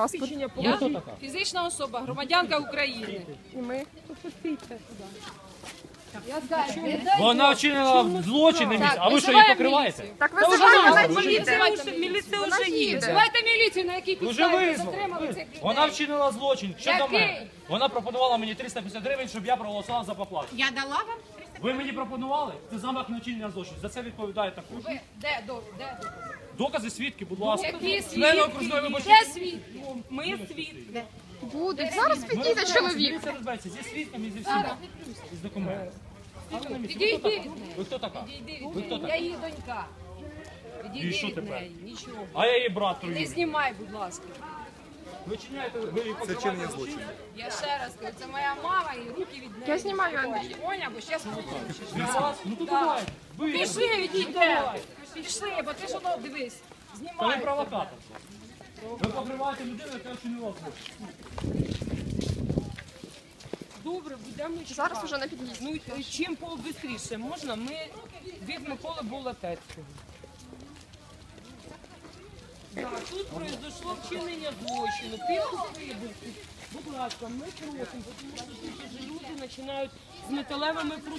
паспорт. Я фізична особа, громадянка України. І ми. Вона вчинила злочин, а ви що її покриваєте? Так ви вже їде. Міліція Вона їде. Давайте міліцію, на якій Ви вже підставі ви затримали цих людей. Вона вчинила злочин. Що до Який? мене? Вона пропонувала мені 350 гривень, щоб я проголосував за поплату. Я дала вам Ви мені пропонували? Це замах на вчинення злочину. За це відповідає також. Ви, де, до, де, до? Докази свідки, будь ласка. Які Члени окружної свідки? виборчої Де свідки? Ми свідки. Будуть. Зараз підійде чоловік. Дивіться, розбереться зі свідками і зі всіма. І з документами. Стійте на місці. Ви Підійди хто від така? Ви хто така? Ви хто. Я така? її донька. І що тепер? Нічого. А я її брат Не знімай, будь ласка. Ви чиняєте, ви її покриваєте злочин. Я ще раз кажу, це моя мама і руки від неї. Я знімаю, Андрій. Поняв, бо зараз Від вас? Ну то давайте. Ви Пішли, відійде. Пішли, бо ти ж воно дивись. Та ви Знімай. провокатор. Ви покриваєте людину, яка вчинила злочин. Добре, будемо чекати. Зараз уже на під'їзді. Ну, і чим побистріше можна, ми від Миколи Болотецького. Тут произошло вчинення злочину, підкуп виборців. Будь ласка, ми просимо, тому що люди починають з металевими прутами.